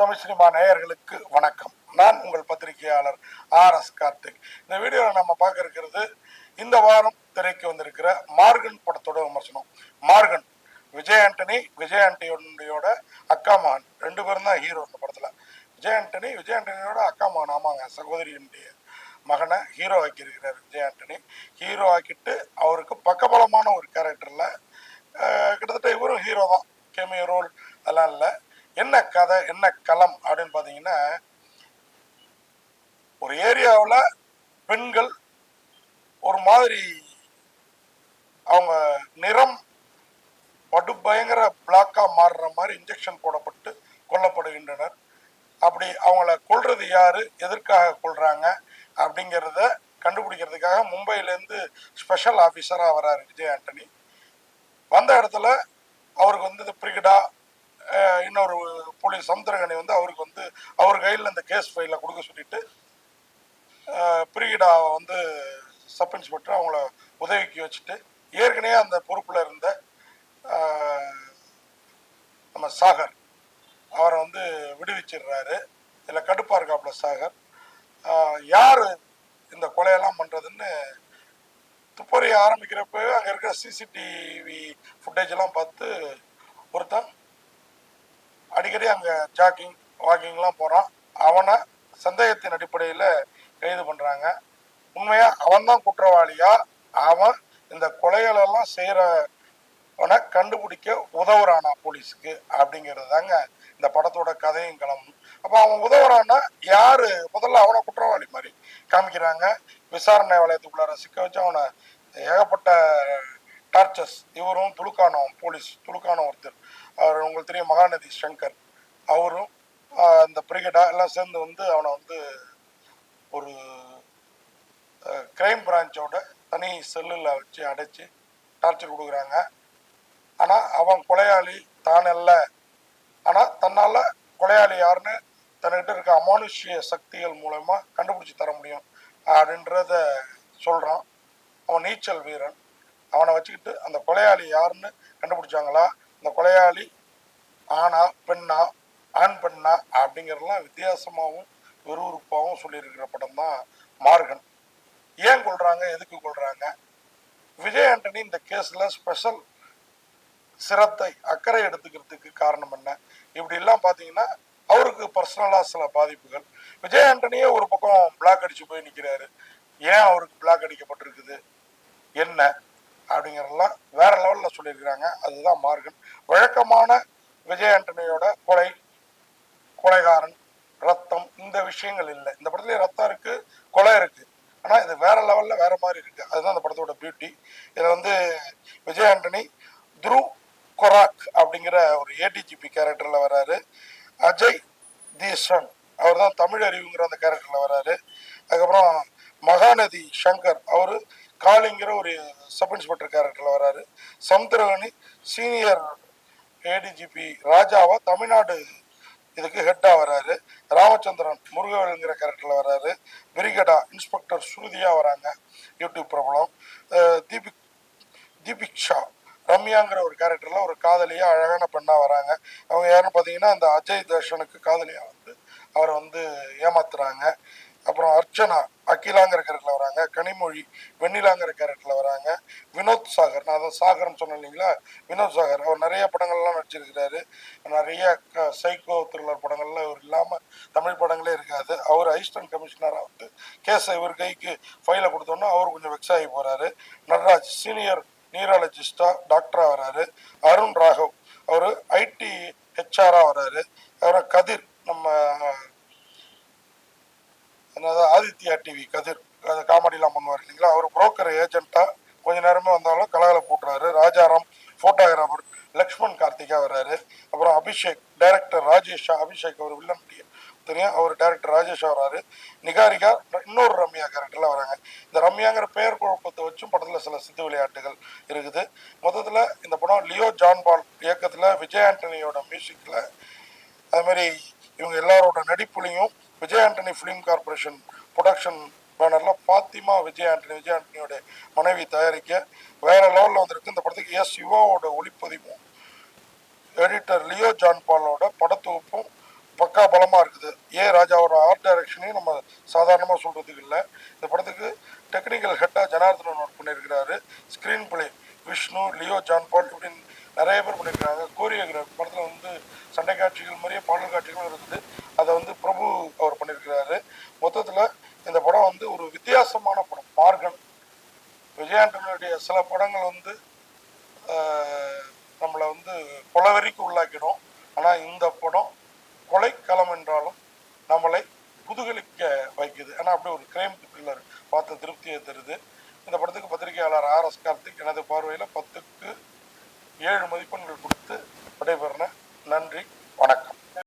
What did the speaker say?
Tamil cinema நேயர்களுக்கு வணக்கம். நான் உங்கள் பத்திரிகையாளர் ஆர் எஸ் கார்த்திக். இந்த வீடியோவில் நம்ம பார்க்க இருக்கிறது இந்த வாரம் திரைக்கு வந்திருக்கிற மார்கன் படத்தோட விமர்சனம். மார்கன் விஜய் ஆண்டனி விஜய் ஆண்டனியோட அக்கா மகன். ரெண்டு பேரும் தான் ஹீரோ இந்த படத்தில். விஜய் ஆண்டனி விஜய் ஆண்டனியோட அக்கா மகன். ஆமாங்க சகோதரியனுடைய மகனை ஹீரோ ஆக்கியிருக்கிறார் விஜய் ஆண்டனி. ஹீரோ ஆக்கிட்டு அவருக்கு பக்கபலமான ஒரு கேரக்டரில் கிட்டத்தட்ட இவரும் ஹீரோ தான். கேமியோ ரோல் அதெல்லாம் இல்லை. என்ன கதை என்ன களம் அப்படின்னு பார்த்தீங்கன்னா ஒரு ஏரியாவில் பெண்கள் ஒரு மாதிரி அவங்க நிறம் படு பயங்கர பிளாக்காக மாறுற மாதிரி இன்ஜெக்ஷன் போடப்பட்டு கொல்லப்படுகின்றனர். அப்படி அவங்கள கொல்றது யாரு எதற்காக கொள்கிறாங்க அப்படிங்கிறத கண்டுபிடிக்கிறதுக்காக மும்பையிலேருந்து ஸ்பெஷல் ஆஃபீஸராக வராரு விஜய் ஆண்டனி. வந்த இடத்துல அவருக்கு வந்து இந்த பிரிகடா இன்னொரு போலீஸ் சமுத்திரகனி வந்து அவருக்கு வந்து அவர் கையில் இந்த கேஸ் ஃபைலை கொடுக்க சொல்லிட்டு அஹ், பிரிகிடா வந்து சப் இன்ஸ்பெக்டர் அவங்கள உதவிக்கு வச்சுட்டு ஏற்கனவே அந்த பொறுப்பில் இருந்த நம்ம சாகர் அவரை வந்து விடுவிச்சிடுறாரு. இதில் கடுப்பாக இருக்காப்புல சாகர். யார் இந்த கொலையெல்லாம் பண்ணுறதுன்னு துப்பறிய ஆரம்பிக்கிறப்பவே அங்கே இருக்கிற சிசிடிவி ஃபுட்டேஜ் எல்லாம் பார்த்து ஒருத்தன் அடிக்கடி அங்கே ஜாக்கிங் வாக்கிங்லாம் போகிறான் அவனை சந்தேகத்தின் அடிப்படையில் கைது பண்ணுறாங்க உண்மையாக அவன் தான் குற்றவாளியா? அவன் இந்த கொலைகளெல்லாம் செய்கிறவனை கண்டுபிடிக்க உதவுறானா போலீஸுக்கு? அப்படிங்கிறது தாங்க இந்த படத்தோட கதையும் கிளம்பும் அப்போ அவன் உதவுறான்னா யார்? முதல்ல அவனை குற்றவாளி மாதிரி காமிக்கிறாங்க. விசாரணை வளையத்துக்குள்ளார சிக்க வச்சு அவனை ஏகப்பட்ட டார்ச்சர்ஸ் இவரும் துலுக்கானவன் போலீஸ் துலுக்கான ஒருத்தர். அவர் உங்களுக்கு தெரியும் மகாநதி சங்கர். அவரும் அந்த இந்த பிரிகேடா எல்லாம் சேர்ந்து வந்து அவனை வந்து ஒரு கிரைம் பிரான்ச்சோட தனி செல்லில் வச்சு அடைச்சி டார்ச்சர் கொடுக்குறாங்க. ஆனால் அவன் கொலையாளி தான் அல்ல. ஆனால் தன்னால் கொலையாளி யாருன்னு தன்கிட்ட இருக்க அமானுஷ்ய சக்திகள் மூலயமா கண்டுபிடிச்சி தர முடியும் அப்படின்றத சொல்கிறான் அவன் நீச்சல் வீரன். அவனை வச்சுக்கிட்டு அந்த கொலையாளி யாருன்னு கண்டுபிடிச்சாங்களா? இந்த கொலையாளி ஆணா பெண்ணா ஆண் பெண்ணா அப்படிங்கிறதெல்லாம் வித்தியாசமாகவும் விறுவிறுப்பாகவும் சொல்லியிருக்கிற படம் தான் மார்கன். ஏன் கொள்றாங்க எதுக்கு கொள்றாங்க விஜய் ஆண்டனி இந்த கேஸில் ஸ்பெஷல் சிரத்தை அக்கறை எடுத்துக்கிறதுக்கு காரணம் என்ன? இப்படிலாம் பார்த்தீங்கன்னா அவருக்கு பர்சனலாக சில பாதிப்புகள். விஜய் ஆண்டனியே ஒரு பக்கம் பிளாக் அடிச்சு போய் நிற்கிறாரு ஏன் அவருக்கு பிளாக் அடிக்கப்பட்டிருக்குது? என்ன? அப்படிங்கிறதெல்லாம் வேற லெவலில் சொல்லியிருக்கிறாங்க. அதுதான் மார்கன் வழக்கமான விஜய் ஆண்டனியோட கொலை கொலைகாரன் ரத்தம் இந்த விஷயங்கள் இல்லை. இந்த படத்துலேயே ரத்தம் இருக்கு கொலை இருக்கு. ஆனால் இது வேற லெவலில் வேற மாதிரி இருக்கு. அதுதான் அந்த படத்தோட பியூட்டி இதை வந்து விஜய் ஆண்டனி துருவ் கொராக் அப்படிங்கிற ஒரு ஏடிஜிபி கேரக்டரில் வராரு. அஜய் தீசன் அவர் தான் தமிழ் அறிவுங்கிற அந்த கேரக்டரில் வராரு. அதுக்கப்புறம் மகாநதி சங்கர் அவர் காளிங்கிற ஒரு சப் இன்ஸ்பெக்டர் கேரக்டர்ல வராரு. சமுத்திரகனி சீனியர் ஏடிஜிபி ராஜாவா தமிழ்நாடு இதுக்கு ஹெட்டா வராரு. ராமச்சந்திரன் முருகவேலுங்கிற கேரக்டர்ல வராரு. பிரிகடா இன்ஸ்பெக்டர் ஸ்ருதியா வராங்க. யூடியூப் பிரபலம். தீபிக் தீபிக்ஷா ரம்யாங்கிற ஒரு கேரக்டர்ல ஒரு காதலியா அழகான பெண்ணா வராங்க. அவங்க யாருன்னு பார்த்தீங்கன்னா அந்த அஜய் தர்ஷனுக்கு காதலியா வந்து அவரை வந்து ஏமாத்துறாங்க. அப்புறம் அர்ச்சனா அகிலாங்கிற கேரக்டர்ல வராங்க கனிமொழி வெண்ணிலாங்கிற கேரக்டர்ல வராங்க. வினோத் சாகர் நான் அதை சாகர்னு சொன்னேன் இல்லைங்களா? வினோத் சாகர் அவர் நிறைய படங்கள்லாம் நடிச்சிருக்கிறாரு. நிறைய சைக்கோ த்ரில்லர் படங்கள்லாம் இவர் இல்லாமல் தமிழ் படங்களே இருக்காது. அவர் அசிஸ்டன்ட் கமிஷனராக வந்து கேஸை இவர் கைக்கு ஃபைலை கொடுத்தோன்னா அவர் கொஞ்சம் வெக்ஸ் ஆகி போகிறாரு நடராஜ் சீனியர் நியூராலஜிஸ்டா டாக்டராக வராரு. அருண் ராகவ் அவர் ஐடி ஹெச்ஆராக வராரு. அப்புறம் கதிர் நம்ம என்னது ஆதித்யா டிவி கதிர் அது காமெடிலாம் பண்ணுவார் இல்லைங்களா? அவர் புரோக்கர் ஏஜென்ட்டாக கொஞ்ச நேரமே வந்தாலும் கலகலை போட்டுறாரு ராஜாராம் ஃபோட்டோகிராஃபர் லக்ஷ்மண் கார்த்திகா வர்றாரு. அப்புறம் அபிஷேக் டைரக்டர் ராஜேஷா அபிஷேக் அவர் வில்லன் தெரியும். அவர் டைரக்டர் ராஜேஷா வராரு நிகாரிகா இன்னொரு ரம்யா கேரக்டர்ல வராங்க இந்த ரம்யாங்கிற பெயர் குழப்பத்தை வச்சும் படத்தில் சில சித்து விளையாட்டுகள் இருக்குது. மொத்தத்தில் இந்த படம் லியோ ஜான் பால் விஜய் ஆண்டனியோட மியூசிக்கில் அதுமாரி இவங்க எல்லாரோட நடிப்புலையும் Vijay Antony film corporation production பேனரில் Fathima Vijay Antony Vijay ஆண்டனியோட மனைவி தயாரிக்க வேற லெவலில் வந்திருக்கு. இந்த படத்துக்கு எஸ் சிவாவோட ஒளிப்பதிவும் எடிட்டர் லியோ ஜான் பாலோட படத்தொகுப்பும் பக்கா பலமாக இருக்குது. ஏ ராஜாவோட ஆர்ட் டைரக்ஷனையும் நம்ம சாதாரணமாக சொல்கிறதுக்கு இல்லை. இந்த படத்துக்கு டெக்னிக்கல் ஹெட்டாக ஜனார்தனன் ஒர்க் பண்ணியிருக்கிறாரு. Screen play Vishnu Leo John பால் இப்படின்னு நிறைய பேர் பண்ணியிருக்காங்க. கோரியோகிராஃபி படத்தில் வந்து சண்டை காட்சிகள் மாதிரியே பாடல் காட்சிகளும் இருக்குது. அதை வந்து பிரபு அவர் பண்ணியிருக்கிறாரு. மொத்தத்தில் இந்த படம் வந்து ஒரு வித்தியாசமான படம். மார்கன் விஜயாண்டனுடைய சில படங்கள் வந்து நம்மளை வந்து கொலவெறிக்கு உள்ளாக்கிடும். ஆனால் இந்த படம் கொலைக்களம் என்றாலும் நம்மளை புதுகலிக்க வைக்குது. ஏன்னா அப்படி ஒரு கிரைம் த்ரில்லர் பார்த்த திருப்தியை தருது. இந்த படத்துக்கு பத்திரிகையாளர் ஆர் எஸ் கார்த்திக் எனது பார்வையில் பத்துக்கு ஏழு மதிப்பெண்கள் கொடுத்து விடைபெறேன் நன்றி வணக்கம்.